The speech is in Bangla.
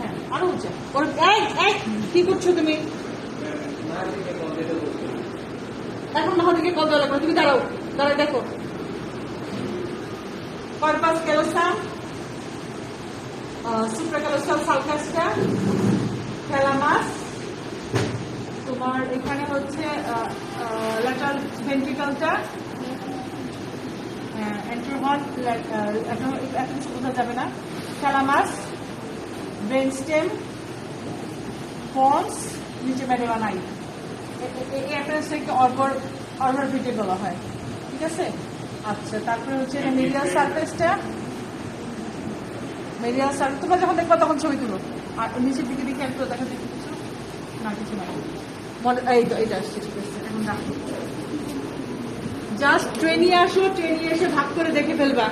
হ্যাঁ আরও উঁচা ওর, এই কি করছ তুমি? এখন না দিকে কল দেওয়া লাগবে তুমি দাঁড়াও দাঁড়াও, দেখো। পারপাস ক্যালোসাম সুপ্রাক্যালোসাম সালকাসটা থ্যালামাস তোমার এখানে হচ্ছে ল্যাটারাল ভেন্ট্রিকলটা অ্যান্ট্রোহল বোঝা যাবে না। থ্যালামাস ব্রেন স্টেম পন্স নিচে ম্যাডেমা নাই এই অ্যাপ্রেন্সটাকে অর্বর অর্বর ভিটে বলা হয়। ঠিক আছে? আচ্ছা তারপরে হচ্ছে সার্ফেসটা। সার্ফেস তোমরা যখন দেখবা তখন ছবি তুলো। আর নিচের দিকে দিকে একটু দেখা দেখি কিছু? না কিছু না মনে এই এইটা আসছে, ঠিক আছে, এখন রাখো। জাস্ট ট্রেনে আসো, ট্রেনে এসে ভাগ করে দেখে ফেলবা।